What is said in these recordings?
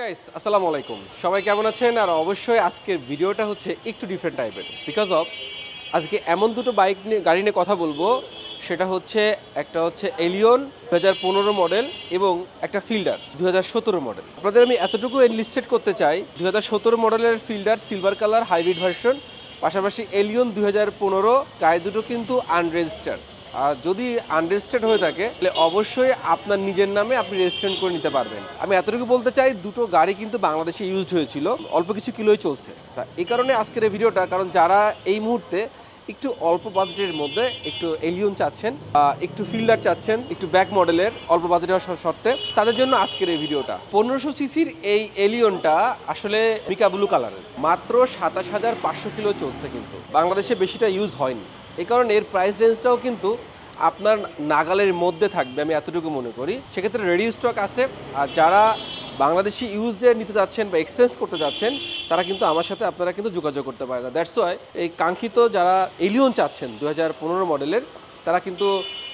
Guys আসসালামু আলাইকুম। সবাই কেমন আছেন? আর অবশ্যই আজকের ভিডিওটা হচ্ছে একটু ডিফারেন্ট টাইপের বিকজ অফ আজকে এমন দুটো বাইক নিয়ে, গাড়ি নিয়ে কথা বলব। সেটা হচ্ছে, একটা হচ্ছে এলিয়ন দু হাজার পনেরো মডেল এবং একটা ফিল্ডার দু হাজার সতেরো মডেল আপনাদের আমি এতটুকু এনলিস্টেড করতে চাই দু হাজার সতেরো মডেলের Fielder silver colour hybrid version পাশাপাশি এলিয়ন দু হাজার পনেরো গাড়ি দুটো কিন্তু আনরেজিস্টার্ড আর যদি আনরেজিস্টার্ড হয়ে থাকে, তাহলে অবশ্যই আপনার নিজের নামে আপনি রেজিস্ট্রেশন করে নিতে পারবেন। আমি এতটুকু বলতে চাই, দুটো গাড়ি কিন্তু বাংলাদেশে ইউজড হয়েছিল, অল্প কিছু কিলোই চলছে। তা এই কারণে আজকের এই ভিডিওটা, কারণ যারা এই মুহূর্তে একটু অল্প বাজেটের মধ্যে একটু এলিয়ন চাচ্ছেন একটু ফিল্ডার চাচ্ছেন, একটু ব্যাক মডেলের অল্প বাজেটের শর্তে, তাদের জন্য আজকের এই ভিডিওটা। পনেরোশো সিসির এই এলিয়নটা আসলে মিকা ব্লু কালারের মাত্র সাতাশ হাজার পাঁচশো কিলো চলছে কিন্তু। বাংলাদেশে বেশিটা ইউজ হয়নি। এই কারণে এর প্রাইস রেঞ্জটাও কিন্তু আপনার নাগালের মধ্যে থাকবে, আমি এতটুকু মনে করি। সেক্ষেত্রে রেডি স্টক আছে, আর যারা বাংলাদেশি ইউজে নিতে যাচ্ছেন বা এক্সচেঞ্জ করতে যাচ্ছেন, তারা কিন্তু আমার সাথে আপনারা কিন্তু যোগাযোগ করতে পারেন দ্যাটস ওয়াই এই কাঙ্ক্ষিত যারা এলিয়ন চাচ্ছেন দু হাজার পনেরো মডেলের তারা কিন্তু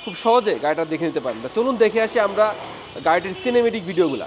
খুব সহজে গাড়িটা দেখে নিতে পারেন চলুন দেখে আসি আমরা গাড়িটির সিনেমেটিক ভিডিওগুলা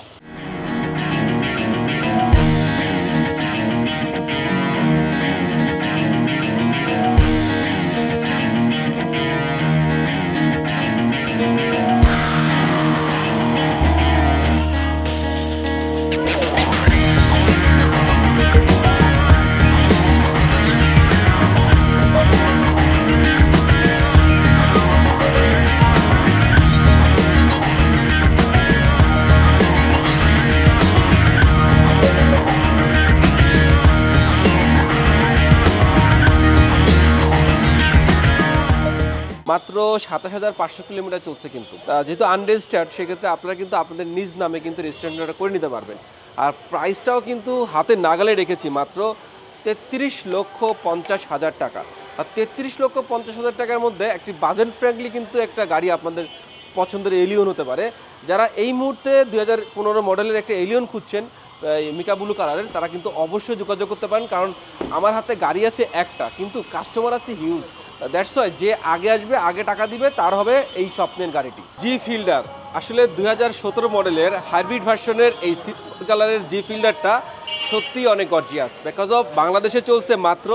মাত্র সাতাশ হাজার পাঁচশো কিলোমিটার চলছে কিন্তু। যেহেতু আনরেজিস্টার্ড সেক্ষেত্রে আপনারা কিন্তু আপনাদের নিজ নামে কিন্তু রেজিস্ট্রেশনটা করে নিতে পারবেন। আর প্রাইসটাও কিন্তু হাতে নাগালে রেখেছি মাত্র তেত্রিশ লক্ষ পঞ্চাশ হাজার টাকা। আর তেত্রিশ লক্ষ পঞ্চাশ হাজার টাকার মধ্যে একটি বাজেট ফ্রেন্ডলি কিন্তু একটা গাড়ি আপনাদের পছন্দের এলিয়ন হতে পারে। যারা এই মুহূর্তে দুই হাজার পনেরো মডেলের একটা এলিয়ন খুঁজছেন মিকা ব্লু কালারের, তারা কিন্তু অবশ্যই যোগাযোগ করতে পারেন। কারণ আমার হাতে গাড়ি আছে একটা, কিন্তু কাস্টমার আছে হিউজ দ্যাটস ওয়াই যে আগে আসবে, আগে টাকা দিবে, তার হবে এই স্বপ্নের গাড়িটি। জি ফিল্ডার আসলে দুই হাজার সতেরো মডেলের হাইব্রিড ভার্সনের এই সিলভার কালারের জি ফিল্ডারটা সত্যিই অনেক গর্জিয়াস বিকজ অফ বাংলাদেশে চলছে মাত্র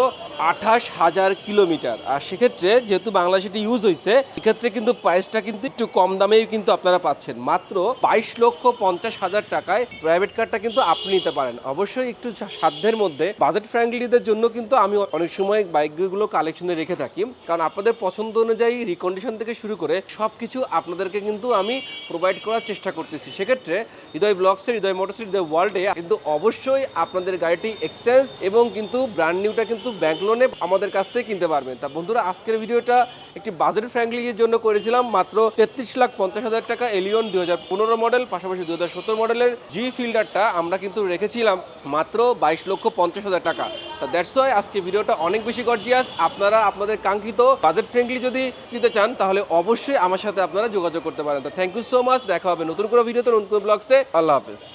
আঠাশ হাজার কিলোমিটার। আর সেক্ষেত্রে যেহেতু বাংলাদেশে এটি ইউজ হয়েছে এক্ষেত্রে কিন্তু প্রাইসটা কিন্তু একটু কম দামেই কিন্তু আপনারা পাচ্ছেন। মাত্র বাইশ লক্ষ পঞ্চাশ হাজার টাকায় প্রাইভেট কারটা কিন্তু আপনি নিতে পারেন। অবশ্যই একটু সাধ্যের মধ্যে। বাজেট ফ্রেন্ডলিদের জন্য কিন্তু আমি অনেক সময় বাইকগুলো কালেকশনে রেখে থাকি। কারণ আপনাদের পছন্দ অনুযায়ী রিকন্ডিশন থেকে শুরু করে সব কিছু আপনাদেরকে কিন্তু আমি প্রোভাইড করার চেষ্টা করতেছি। সেক্ষেত্রে হৃদয় ব্লগসের হৃদয় মোটরস হৃদয় ওয়ার্ল্ডে কিন্তু অবশ্যই আপনাদের গাড়িটি এক্সচেঞ্জ এবং কিন্তু ব্র্যান্ড নিউটা কিন্তু ব্যাংক লোনে আমাদের কাছ থেকে কিনতে পারবেন। তা বন্ধুরা, আজকের ভিডিওটা একটি বাজেট ফ্রেন্ডলির জন্য করেছিলাম, মাত্র তেত্রিশ লাখ পঞ্চাশ হাজার টাকা এলিয়ন দুই হাজার পনেরো মডেল পাশাপাশি দু হাজার সতেরো মডেলের জি ফিল্ডারটা আমরা কিন্তু রেখেছিলাম, মাত্র বাইশ লক্ষ পঞ্চাশ হাজার টাকা। তা দ্যাটস ওয়াই আজকে ভিডিওটা অনেক বেশি গর্জিয়াস আপনারা আপনাদের কাঙ্ক্ষিত বাজেট ফ্রেন্ডলি যদি নিতে চান, তাহলে অবশ্যই আমার সাথে আপনারা যোগাযোগ করতে পারেন। তো থ্যাংক ইউ সো মাচ দেখা হবে নতুন কোনো ভিডিওতে, নতুন ব্লগসে আল্লাহ হাফেজ।